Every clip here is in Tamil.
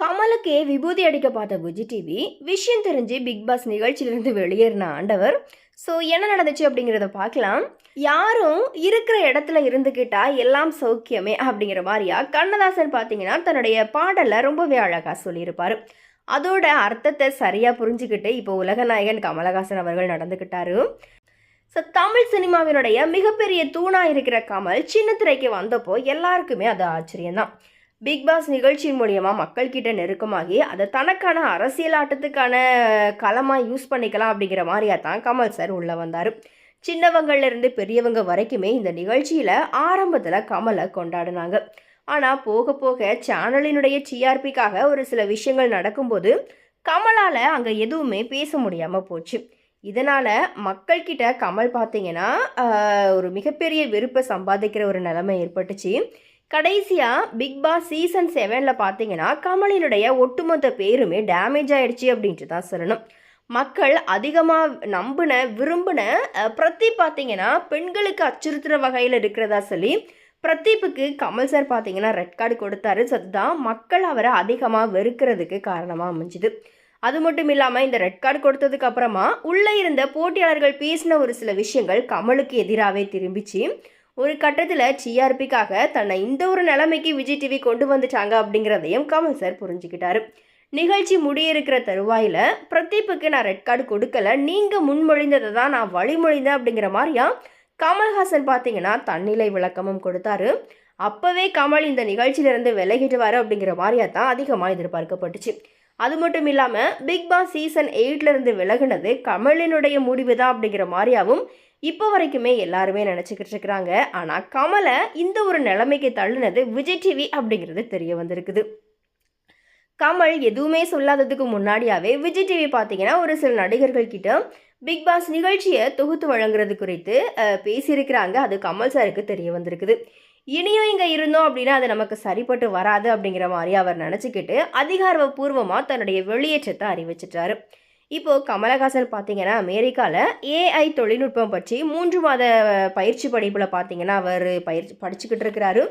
கமலுக்கே விபூதி அடிக்க பார்த்த குஜி டிவி விஷயம் தெரிஞ்சு பிக் பாஸ் நிகழ்ச்சியிலிருந்து வெளியேறின ஆண்டவர். ஸோ என்ன நடந்துச்சு அப்படிங்கிறத பார்க்கலாம். யாரும் இருக்கிற இடத்துல இருந்துக்கிட்டா எல்லாம் சௌக்கியமே அப்படிங்கிற மாதிரியா கண்ணதாசன் பார்த்தீங்கன்னா தன்னுடைய பாடலை ரொம்பவே அழகாக சொல்லியிருப்பார். அதோட அர்த்தத்தை சரியாக புரிஞ்சுக்கிட்டு இப்போ உலகநாயகன் கமலஹாசன் அவர்கள் நடந்துக்கிட்டாரு ஸோ தமிழ் சினிமாவினுடைய மிகப்பெரிய தூணாக இருக்கிற கமல் சின்ன திரைக்கு வந்தப்போ எல்லாருக்குமே அது ஆச்சரியம்தான். பிக் பாஸ் நிகழ்ச்சியின் மூலியமாக மக்கள்கிட்ட நெருக்கமாகி அதை தனக்கான அரசியல் ஆட்டத்துக்கான களமாக யூஸ் பண்ணிக்கலாம் அப்படிங்கிற மாதிரியா தான் கமல் சார் உள்ளே வந்தார். சின்னவங்கள்லேருந்து பெரியவங்க வரைக்குமே இந்த நிகழ்ச்சியில் ஆரம்பத்தில் கமலை கொண்டாடினாங்க. ஆனால் போக போக சேனலினுடைய சிஆர்பிக்காக ஒரு சில விஷயங்கள் நடக்கும்போது கமலால் அங்கே எதுவுமே பேச முடியாமல் போச்சு. இதனால் மக்கள்கிட்ட கமல் பார்த்தீங்கன்னா ஒரு மிகப்பெரிய வெறுப்பை சம்பாதிக்கிற ஒரு நிலைமை ஏற்பட்டுச்சு. கடைசியாக பிக் பாஸ் சீசன் செவனில் பார்த்தீங்கன்னா கமலினுடைய ஒட்டுமொத்த பேருமே டேமேஜ் ஆயிடுச்சு அப்படின்ட்டு தான் சொல்லணும். மக்கள் அதிகமாக நம்பின விரும்பின பிரதி பார்த்தீங்கன்னா பெண்களுக்கு அச்சுறுத்துற வகையில் இருக்கிறதா சொல்லி பிரதீப்புக்கு கமல் சார் பார்த்தீங்கன்னா ரெட் கார்டு கொடுத்தாரு. So அதுதான் மக்கள் அவரை அதிகமாக வெறுக்கிறதுக்கு காரணமாக அமைஞ்சுது. அது மட்டும் இல்லாமல் இந்த ரெட் கார்டு கொடுத்ததுக்கு அப்புறமா உள்ளே இருந்த போட்டியாளர்கள் பேசின ஒரு சில விஷயங்கள் கமலுக்கு எதிராகவே திரும்பிச்சு ஒரு கட்டத்தில் டிஆர்பிக்காக தன்னை இந்த ஒரு நிலைமைக்கு விஜய் டிவி கொண்டு வந்துட்டாங்க அப்படிங்கிறதையும் கமல் சார் புரிஞ்சுக்கிட்டாரு. நிகழ்ச்சி முடியிருக்கிற தருவாயில் பிரதீப்புக்கு நான் ரெட் கார்டு கொடுக்கல நீங்கள் முன்மொழிந்ததை தான் நான் வழிமொழிந்தேன் அப்படிங்கிற மாதிரியா கமல்ஹாசன் பார்த்தீங்கன்னா தன்னிலை விளக்கமும் கொடுத்தாரு. அப்போவே கமல் இந்த நிகழ்ச்சியிலிருந்து வர அப்படிங்கிற மாதிரியா தான் அதிகமாக எதிர்பார்க்கப்பட்டுச்சு. அது மட்டும் இல்லாமல் பிக் பாஸ் சீசன் எயிட்லேருந்து விலகுனது கமலினுடைய முடிவு தான் அப்படிங்கிற மாதிரியாகவும் இப்போ வரைக்குமே எல்லாருமே நினச்சிக்கிட்டு இருக்கிறாங்க. ஆனால் கமலை இந்த ஒரு நிலைமைக்கு தள்ளுனது விஜய் டிவி அப்படிங்கிறது தெரிய வந்திருக்குது. கமல் எதுவுமே சொல்லாததுக்கு முன்னாடியாவே விஜய் டிவி பார்த்தீங்கன்னா ஒரு சில நடிகர்கள் கிட்ட பிக் பாஸ் நிகழ்ச்சியை தொகுத்து வழங்குறது குறித்து பேசியிருக்கிறாங்க. அது கமல் சாருக்கு தெரிய வந்திருக்குது. இனியும் இங்கே இருந்தோம் அப்படின்னா அது நமக்கு சரிப்பட்டு வராது அப்படிங்கிற மாதிரி அவர் நினச்சிக்கிட்டு அதிகாரப்பூர்வமாக தன்னுடைய வெளியேற்றத்தை அறிவிச்சிட்டாரு. இப்போது கமலஹாசன் பார்த்தீங்கன்னா அமெரிக்காவில் ஏஐ தொழில்நுட்பம் பற்றி மூன்று மாத பயிற்சி படிப்பில் பார்த்தீங்கன்னா அவர் பயிற்சி படிச்சுக்கிட்டு இருக்கிறாரு.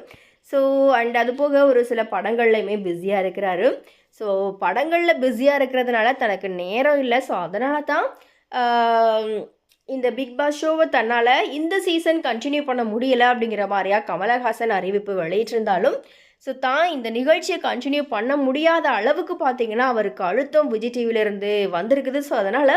ஸோ அண்ட் அது போக ஒரு சில படங்கள்லையுமே பிஸியாக இருக்கிறாரு. ஸோ படங்களில் பிஸியாக இருக்கிறதுனால தனக்கு நேரம் இல்லை. ஸோ அதனால தான் இந்த பிக் பாஸ் ஷோவை தன்னால் இந்த சீசன் கண்டினியூ பண்ண முடியலை அப்படிங்கிற மாதிரியா கமலஹாசன் அறிவிப்பு வெளியிட்டிருந்தாலும் ஸோ தான் இந்த நிகழ்ச்சியை கண்டினியூ பண்ண முடியாத அளவுக்கு பார்த்தீங்கன்னா அவருக்கு அழுத்தம் விஜய் டிவிலேருந்து வந்திருக்குது. ஸோ அதனால்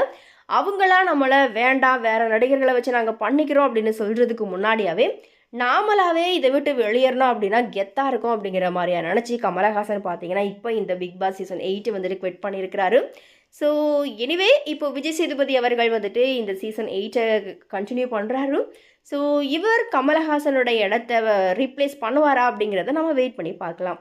அவங்களா நம்மளை வேண்டாம் வேறு நடிகர்களை வச்சு நாங்கள் பண்ணிக்கிறோம் அப்படின்னு சொல்கிறதுக்கு முன்னாடியாவே நாமளாவே இதை விட்டு வெளியேறணும் அப்படின்னா கெத்தாக இருக்கும் அப்படிங்கிற மாதிரியா நினச்சி கமலஹாசன் பார்த்தீங்கன்னா இப்போ இந்த பிக் பாஸ் சீசன் எயிட் வந்துட்டு குவிட் பண்ணியிருக்கிறாரு. ஸோ எனிவே இப்போ விஜய் சேதுபதி அவர்கள் வந்துட்டு இந்த சீசன் எயிட்டை கண்டினியூ பண்ணுறாரு ஸோ இவர் கமலஹாசனோட இடத்த ரீப்ளேஸ் பண்ணுவாரா அப்படிங்கிறத நம்ம வெயிட் பண்ணி பார்க்கலாம்.